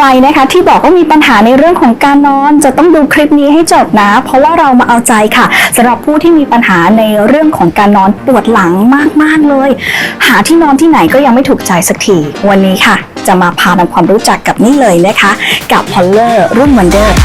ใครนะคะที่บอกว่ามีปัญหาในเรื่องของการนอน จะต้องดูคลิปนี้ให้จบนะ เพราะว่าเรามาเอาใจค่ะสำหรับผู้ที่มีปัญหาในเรื่องของการนอนปวดหลังมากๆเลย หาที่นอนที่ไหนก็ยังไม่ถูกใจสักที วันนี้ค่ะ จะมาพาทำความรู้จักกับนี่เลยนะคะ กับพอลเลอร์รุ่นวันเดอร์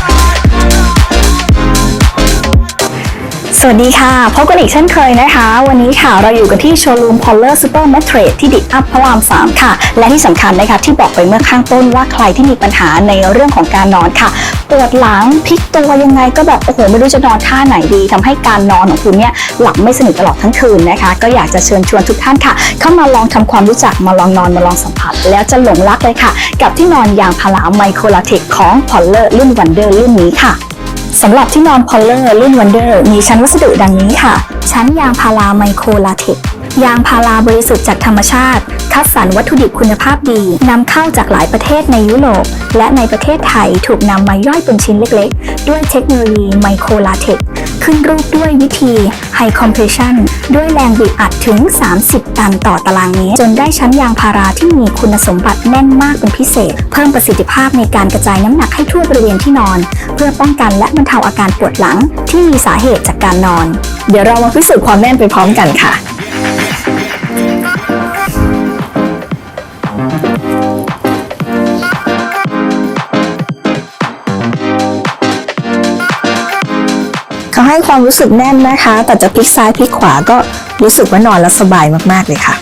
สวัสดีค่ะ พบกันอีกเช่นเคยนะคะ วันนี้ค่ะเราอยู่กันที่โชว์รูม Polar Super Mattress ที่ดิอัพพระราม 3 ค่ะ และที่สำคัญนะคะที่บอกไปเมื่อข้างต้นว่าใครที่มีปัญหาในเรื่องของการนอนค่ะปวดหลังพลิกตัวยังไงก็แบบโอ้โหไม่รู้จะนอนท่าไหนดีทำให้การนอนของคุณเนี่ยหลับไม่สนิทตลอดทั้งคืนนะคะ ก็อยากจะเชิญชวนทุกท่านค่ะ เข้ามาลองทำความรู้จักมาลองนอนมาลองสัมผัส แล้วจะหลงรักเลยค่ะ กับที่นอนยางพาราไมโครลาเทคของ Polar รุ่น Wonder รุ่นนี้ค่ะ สำหรับที่นอนพอลเลอร์รุ่นวันเดอร์มีชั้นวัสดุดังนี้ค่ะ ชั้นยางพาราไมโครลาเทกยางพาราบริสุทธิ์จากธรรมชาติ คัดสรรวัตถุดิบคุณภาพดีนำเข้าจากหลายประเทศในยุโรป และในประเทศไทยถูกนำมาย่อยเป็นชิ้นเล็กๆ ด้วยเทคโนโลยีไมโครลาเทก ขึ้นรูปด้วยวิธี High Compression ด้วยแรงบีบอัดถึง 30 ตันต่อตารางเมตร จนได้ชั้นยางพาราที่มีคุณสมบัติแน่นมากเป็นพิเศษ เพิ่มประสิทธิภาพในการกระจายน้ำหนักให้ทั่วบริเวณที่นอน เพื่อป้องกันและบรรเทาอาการปวดหลังที่มีสาเหตุจากการนอน เดี๋ยวเรามาพิสูจน์ความแน่นไปพร้อมกันค่ะ เขาให้ความรู้สึกแน่นนะคะ แต่จะพลิกซ้ายพลิกขวาก็รู้สึกว่านอนแล้วสบายมากๆเลยค่ะ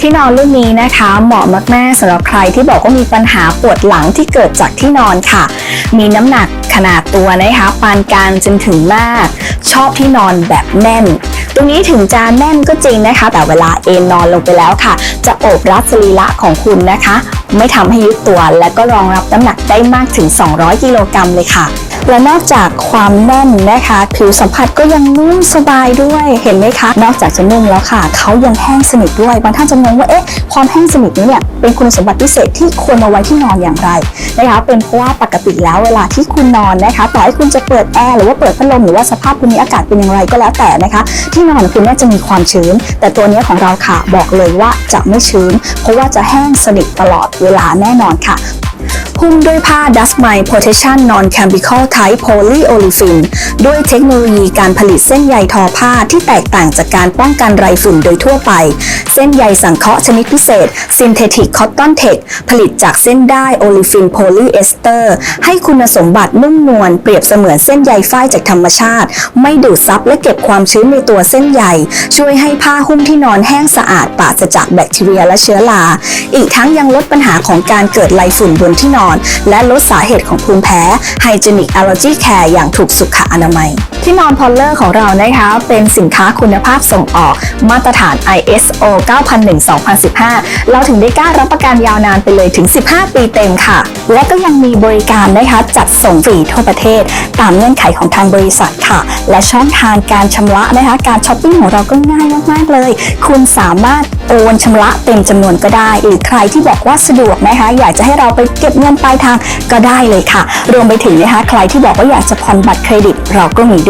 ที่นอนรุ่นนี้นะคะเหมาะมากๆสำหรับใครที่บอกว่ามีปัญหาปวดหลังที่เกิดจากที่นอนค่ะ มีน้ำหนักขนาดตัวนะคะปานกลางจนถึงมาก ชอบที่นอนแบบแน่น ตรงนี้ถึงจะแน่นก็จริงนะคะ แต่เวลาเอนนอนลงไปแล้วค่ะ จะโอบรับสรีระของคุณนะคะ ไม่ทำให้ยุบตัว และก็รองรับน้ำหนักได้มากถึง 200 กิโลกรัมเลยค่ะ และนอกจากความแน่นนะคะ ผิวสัมผัสก็ยังนุ่มสบายด้วยเห็นไหมคะ นอกจากจะนุ่มแล้วค่ะ เขายังแห้งสนิทด้วยบางท่านจะงงว่าเอ๊ะความแห้งสนิทนี้เนี่ยเป็นคุณสมบัติพิเศษที่ควรเอาไว้ที่นอนอย่างไรนะคะ เป็นเพราะว่าปกติแล้วเวลาที่คุณนอนนะคะต่อให้คุณจะเปิดแอร์หรือว่าเปิดพัดลมหรือว่าสภาพภูมิอากาศเป็นอย่างไรก็แล้วแต่นะคะ ที่นอนของคุณเนี่ยจะมีความชื้น แต่ตัวนี้ของเราค่ะบอกเลยว่าจะไม่ชื้น เพราะว่าจะแห้งสนิทตลอดเวลาแน่นอนค่ะ หุ้มด้วยผ้า Dust Mite Protection Non Chemical Type Polyolefin ด้วยเทคโนโลยีการผลิตเส้นใยทอผ้าที่แตกต่างจากการป้องกันไรฝุ่นโดยทั่วไป เส้นใยสังเคราะห์ชนิดพิเศษ Synthetic Cotton Tech ผลิตจากเส้นได้โอลิฟินโพลีเอสเตอร์ ให้คุณสมบัตินุ่มนวลเปรียบเสมือนเส้นใยฝ้ายจากธรรมชาติ ไม่ดูดซับและเก็บความชื้นในตัวเส้นใยช่วยให้ผ้าหุ้มที่นอนแห้งสะอาดปราศจากแบคทีเรียและเชื้อราอีกทั้งยังลดปัญหาของการเกิดไรฝุ่นบนที่นอน และลดสาเหตุของภูมิแพ้ไฮจินิกแอลเลอร์จีแคร์อย่างถูกสุขอนามัยที่นอนพอลเลอร์ของเรานะคะเป็นสินค้าคุณภาพส่งออกมาตรฐาน ISO 9001-2015 เราถึงได้กล้ารับประกันยาวนานไปเลยถึง 15 ปีเต็มค่ะ และก็ยังมีบริการนะคะจัดส่งฟรีทั่วประเทศ ตามเงื่อนไขของทางบริษัทค่ะ และช่องทางการชำระนะคะการช้อปปิ้งของเราก็ง่ายมากๆเลย คุณสามารถโอนชำระเต็มจำนวนก็ได้ หรือใครที่บอกว่าสะดวกนะคะ อยากจะให้เราไปเก็บเงินปลายทางก็ได้เลยค่ะ รวมไปถึงนะคะใครที่บอกว่าอยากจะผ่อนบัตรเครดิตเราก็มี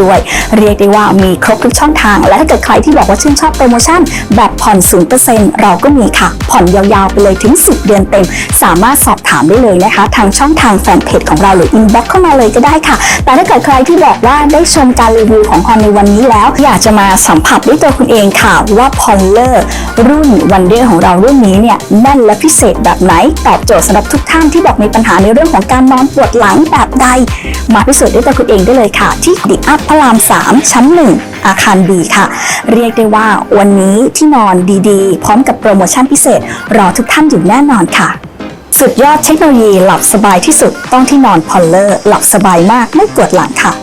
ด้วยเรียกได้ว่ามีครบทุกช่องทาง และถ้าเกิดใครที่บอกว่าชื่นชอบโปรโมชั่น แบบผ่อน 0%เราก็มีค่ะ ผ่อนยาวๆ ไปเลยถึง 10 เดือนเต็ม สามารถสอบถามได้เลยนะคะ ทางช่องทางแฟนเพจของเราหรืออินบ็อกเข้ามาเลยก็ได้ค่ะ แต่ถ้าเกิดใครที่บอกว่าได้ชมการรีวิวของฮอนในวันนี้แล้ว อยากจะมาสัมผัสด้วยตัวคุณเองค่ะว่าพอลเลอร์รุ่นวันเดอร์ของเรารุ่นนี้เนี่ยแน่นและพิเศษแบบไหนตอบโจทย์สำหรับทุกท่านที่บอกมีปัญหาในเรื่องของการนอนปวดหลังแบบใด มาพิสูจน์ด้วยตัวคุณเองได้เลยค่ะ ที่ดิอัพระราม 3 ชั้น 1 อาคารบีค่ะ เรียกได้ว่าวันนี้ที่นอนดีๆ พร้อมกับโปรโมชั่นพิเศษ รอทุกท่านอยู่แน่นอนค่ะ สุดยอดเทคโนโลยีหลับสบายที่สุดต้องที่นอนพอลเลอร์ หลับสบายมากไม่ปวดหลังค่ะ